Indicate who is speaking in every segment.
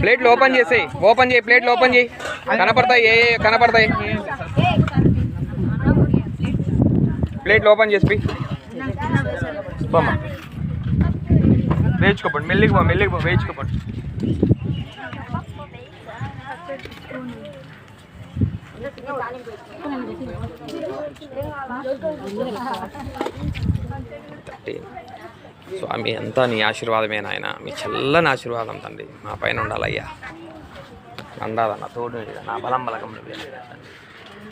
Speaker 1: ప్లేట్లు ఓపెన్ చేసేయి ఓపెన్ చేయి ప్లేట్లు ఓపెన్ చేయి కనపడతాయి ఏ ఏ కనపడతాయి ప్లేట్లు ఓపెన్ చేసి బామ్మ వేయించుకోపండి మెల్లికి పో మెల్లికి పో వేయించుకోపండి థర్టీన్ స్వామి అంతా నీ ఆశీర్వాదమే నాయన. మీ చల్లని ఆశీర్వాదం తండ్రి. మా పైన ఉండాలయ్యా. అందాదన్న తోడు నా బలం బలకం నువ్వే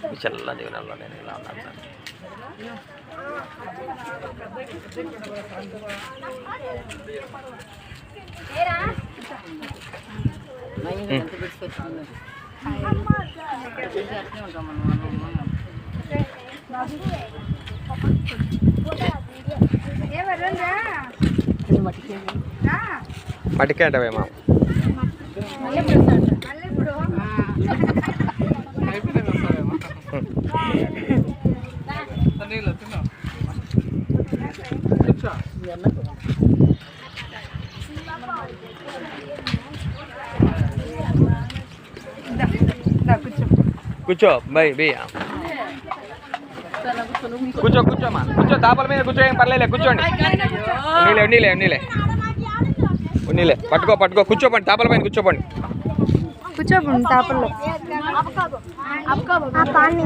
Speaker 1: మీ చల్ల దీవెనలో నేను ఇలా ఉన్నాను తండ్రి. మటికే అంటవే మా కూర్చో బై బి. కూర్చో కూర్చోమా కూర్చో తాపల మీద కూర్చో ఏం పర్లేదు కూర్చోండి. ఉన్నీలే ఉన్నీలే ఉన్నీలే ఉన్నీలే పట్టుకో పట్టుకో కూర్చోపండి తాపల పైన కూర్చోపండి.
Speaker 2: కూర్చోపండి ఆ పాన్ని